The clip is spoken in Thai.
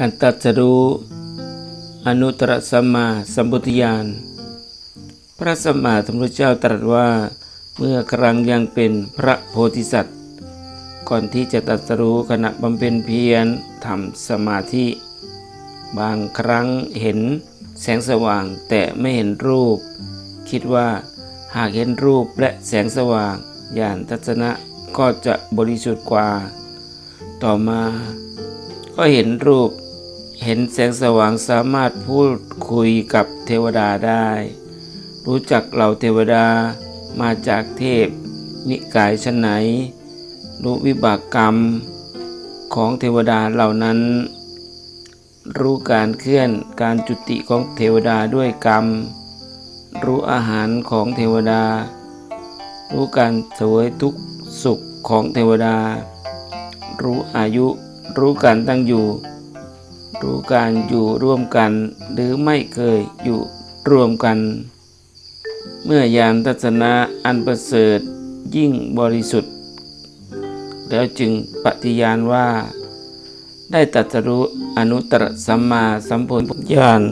ขันตัดสรู้อนุตตรสัมมาสัมพุทธญาณ พระสัมมาสัมพุทธเจ้าตรัสว่าเมื่อครั้งยังเป็นพระโพธิสัตว์ ก่อนที่จะตรัสรู้ขณะบำเพ็ญเพียรทำสมาธิ บางครั้งเห็นแสงสว่างแต่ไม่เห็นรูป คิดว่าหากเห็นรูปและแสงสว่างญาณทัศนะก็จะบริสุทธิ์กว่า ต่อมาก็เห็นรูป เห็นแสงสว่างสามารถพูดคุยกับเทวดาได้ รู้จักเหล่าเทวดามาจากเทพ นิกายชนไหน รู้วิบากกรรมของเทวดาเหล่านั้น รู้การเคลื่อนการจุติของเทวดาด้วยกรรม รู้อาหารของเทวดา รู้การเสวยทุกสุขของเทวดา รู้อายุ รู้การตั้งอยู่ รู้การอยู่ร่วมกัน หรือไม่เคยอยู่ร่วมกัน เมื่อยานทัศนะอันประเสริฐยิ่งบริสุทธิ์ แล้วจึงปฏิญาณว่า ได้ตัสรู้อนุตตรสัมมาสัมโพธิญาณ